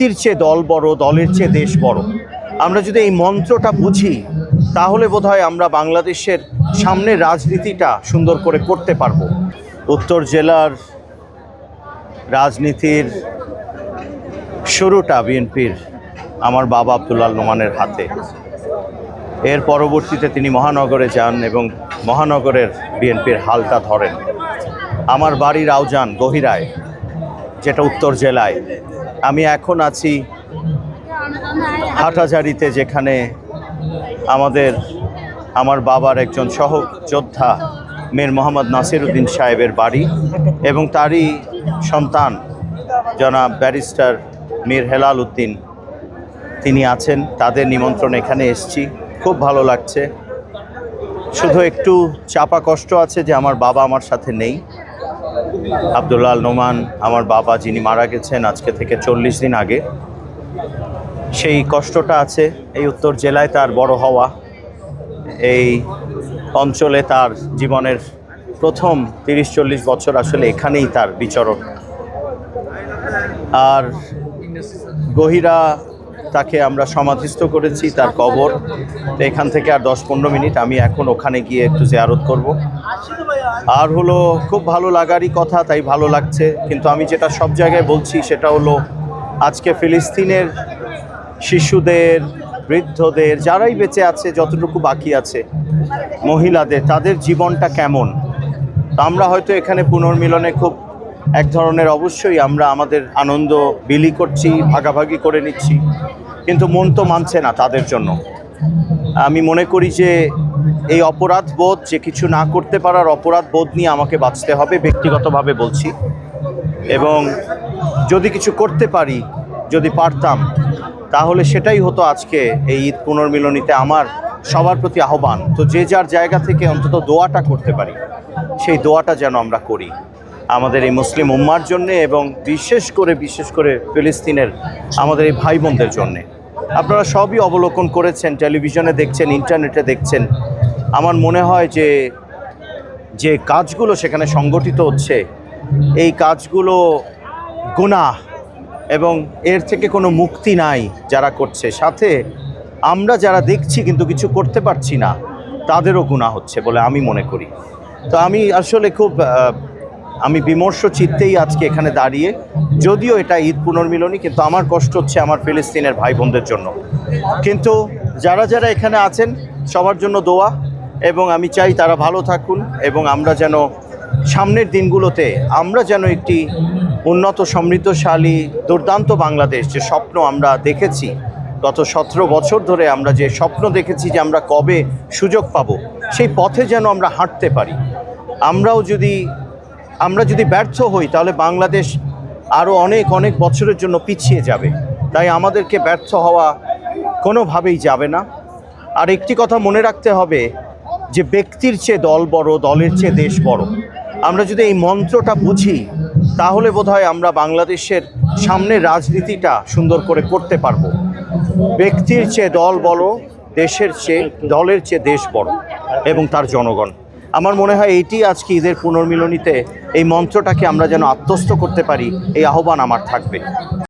ব্যক্তির চেয়ে দল বড়, দলের চেয়ে দেশ বড়। আমরা যদি এই মন্ত্রটা বুঝি, তাহলে বোধহয় আমরা বাংলাদেশের সামনে রাজনীতিটা সুন্দর করে করতে পারব। উত্তর জেলার রাজনীতির শুরুটা বিএনপির আমার বাবা আবদুল্লাল নোমানের হাতে। এর পরবর্তীতে তিনি মহানগরে যান এবং মহানগরের বিএনপির হালটা ধরেন। আমার বাড়ির আউজান গহিরায়। যেটা উত্তর জেলায়। আমি এখন আছি হাটাজারিতে যেখানে আমাদের, আমার বাবার একজন সহযোদ্ধা মীর মোহাম্মদ নাসির উদ্দিন সাহেবের বাড়ি এবং তারই সন্তান জনাব ব্যারিস্টার মীর হেলাল উদ্দিন। তিনি আছেন, তাদের নিমন্ত্রণ এখানে এসছি। খুব ভালো লাগছে। শুধু একটু চাপা কষ্ট আছে যে আমার বাবা আমার সাথে নেই। আবদুল্লাল নোমান, আমার বাবা যিনি মারা গেছেন আজকে থেকে চল্লিশ দিন আগে। সেই কষ্টটা আছে, এই উত্তর জেলায় তার বড় হওয়া। এই অঞ্চলে তার জীবনের প্রথম তিরিশ চল্লিশ বছর আসলে এখানেই তার বিচরণ। আর গহিরা তাকে আমরা সমাধিস্থ করেছি তার কবর। তো এখান থেকে আর দশ পনেরো মিনিট আমি এখন ওখানে গিয়ে একটু জিয়ারত করব। আর হলো খুব ভালো লাগারই কথা, তাই ভালো লাগছে। কিন্তু আমি যেটা সব জায়গায় বলছি সেটা হলো আজকে ফিলিস্তিনের শিশুদের, বৃদ্ধদের, যারাই বেঁচে আছে, যতটুকু বাকি আছে, মহিলাদের, তাদের জীবনটা কেমন? তো আমরা হয়তো এখানে পুনর্মিলনে খুব এক ধরনের অবশ্যই আমরা আমাদের আনন্দ বিলি করছি, ভাগাভাগি করে নিচ্ছি। কিন্তু মন তো মানছে না তাদের জন্য। আমি মনে করি যে এই অপরাধ বোধ যে কিছু না করতে পারার অপরাধ বোধ নিয়ে আমাকে বাঁচতে হবে, ব্যক্তিগতভাবে বলছি। এবং যদি কিছু করতে পারি, যদি পারতাম, তাহলে সেটাই হতো আজকে এই ঈদ পুনর্মিলনীতে আমার সবার প্রতি আহ্বান। তো যে যার জায়গা থেকে অন্তত দোয়াটা করতে পারি, সেই দোয়াটা যেন আমরা করি। আমাদের এই মুসলিম উম্মার জন্যে এবং বিশেষ করে বিশেষ করে ফিলিস্তিনের আমাদের এই ভাই বোনদের জন্যে। আপনারা সবই অবলোকন করেছেন, টেলিভিশনে দেখছেন, ইন্টারনেটে দেখছেন। আমার মনে হয় যে যে কাজগুলো সেখানে সংগঠিত হচ্ছে, এই কাজগুলো গুনাহ এবং এর থেকে কোনো মুক্তি নাই যারা করছে। সাথে আমরা যারা দেখছি কিন্তু কিছু করতে পারছি না, তাদেরও গুণা হচ্ছে বলে আমি মনে করি। তো আমি আসলে খুব আমি বিমর্ষ চিত্তেই আজকে এখানে দাঁড়িয়ে, যদিও এটা ঈদ পুনর্মিলনী, কিন্তু আমার কষ্ট হচ্ছে আমার ফিলিস্তিনের ভাই বোনদের জন্য। কিন্তু যারা যারা এখানে আছেন, সবার জন্য দোয়া, এবং আমি চাই তারা ভালো থাকুন, এবং আমরা যেন সামনের দিনগুলোতে আমরা যেন একটি উন্নত, সমৃদ্ধশালী, দুর্দান্ত বাংলাদেশ, যে স্বপ্ন আমরা দেখেছি, গত সতেরো বছর ধরে আমরা যে স্বপ্ন দেখেছি যে আমরা কবে সুযোগ পাব, সেই পথে যেন আমরা হাঁটতে পারি। আমরাও যদি আমরা যদি ব্যর্থ হই, তাহলে বাংলাদেশ আরও অনেক অনেক বছরের জন্য পিছিয়ে যাবে। তাই আমাদেরকে ব্যর্থ হওয়া কোনোভাবেই যাবে না। আর একটি কথা মনে রাখতে হবে যে, ব্যক্তির চেয়ে দল বড়, দলের চেয়ে দেশ বড়। আমরা যদি এই মন্ত্রটা বুঝি, তাহলে বোধহয় আমরা বাংলাদেশের সামনে রাজনীতিটা সুন্দর করে করতে পারব। ব্যক্তির চেয়ে দল বড়, দেশের চেয়ে, দলের চেয়ে দেশ বড় এবং তার জনগণ। আমার মনে হয় এইটি আজকে ঈদের পুনর্মিলনীতে এই মঞ্চটাকে আমরা যেন আত্মস্থ করতে পারি, এই আহ্বান আমার থাকবে।